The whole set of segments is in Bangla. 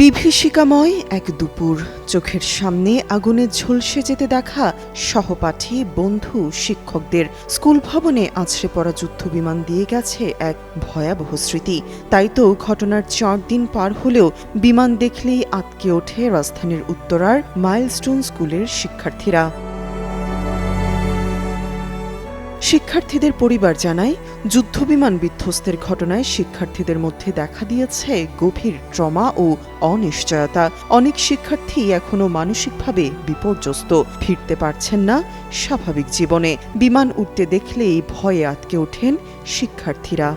বিভীষিকাময় এক দুপুর, চোখের সামনে আগুনে ঝলসে যেতে দেখা সহপাঠী, বন্ধু, শিক্ষকদের স্কুল ভবনে আছড়ে পড়া যুদ্ধ বিমান দিয়ে গেছে এক ভয়াবহ স্মৃতি। তাই তো ঘটনার চার দিন পার হলেও বিমান দেখলেই আটকে ওঠে রাজধানীর উত্তরার মাইলস্টোন স্কুলের শিক্ষার্থীরা। শিক্ষার্থীদের পরিবার জানায়, যুদ্ধবিমান বিধ্বস্তের ঘটনায় শিক্ষার্থীদের মধ্যে দেখা দিয়েছে গভীর ট্রমা ও অনিশ্চয়তা। অনেক শিক্ষার্থী এখনও মানসিকভাবে বিপর্যস্ত। ফিরতে পারছেন না স্বাভাবিক জীবনে। বিমান উঠতে দেখলেই ভয়ে আটকে ওঠেন শিক্ষার্থীরা।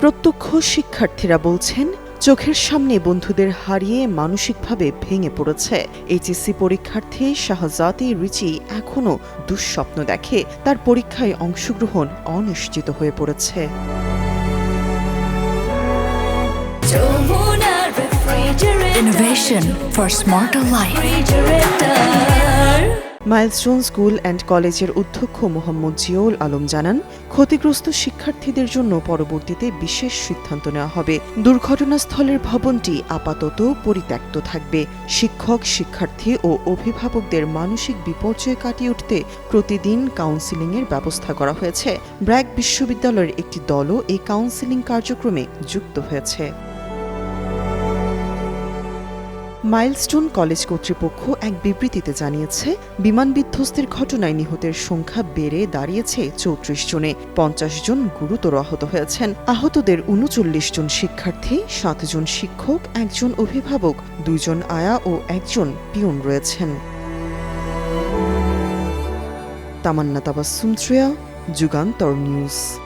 প্রত্যক্ষ শিক্ষার্থীরা বলছেন চোখের সামনে বন্ধুদের হারিয়ে মানসিকভাবে ভেঙে পড়েছে। এইচএসসি পরীক্ষার্থী শাহজাদি রিচি এখনও দুঃস্বপ্ন দেখে। তার পরীক্ষায় অংশগ্রহণ অনিশ্চিত হয়ে পড়েছে। Innovation for smarter life. Milestone school and কলেজের অধ্যক্ষ মোহাম্মদ জিয়াউল আলম জানান, ক্ষতিগ্রস্ত শিক্ষার্থীদের জন্য পরবর্তীতে বিশেষ সিদ্ধান্ত নেওয়া হবে। দুর্ঘটনাস্থলের ভবনটি আপাতত পরিত্যক্ত থাকবে। শিক্ষক, শিক্ষার্থী ও অভিভাবকদের মানসিক বিপর্যয় কাটিয়ে উঠতে প্রতিদিন কাউন্সিলিংয়ের ব্যবস্থা করা হয়েছে। ব্র্যাক বিশ্ববিদ্যালয়ের একটি দলও এই কাউন্সিলিং কার্যক্রমে যুক্ত হয়েছে। মাইলস্টোন কলেজ কর্তৃপক্ষ এক বিবৃতিতে জানিয়েছে, বিমান বিধ্বস্তের ঘটনায় নিহতের সংখ্যা বেড়ে দাঁড়িয়েছে চৌত্রিশ জনে। পঞ্চাশ জন গুরুতর আহত হয়েছেন। আহতদের উনচল্লিশ জন শিক্ষার্থী সাতজন শিক্ষক, একজন অভিভাবক দুজন আয়া ও একজন পিয়ন রয়েছেন। তামান্না তাবাসুম যুগান্তর নিউজ।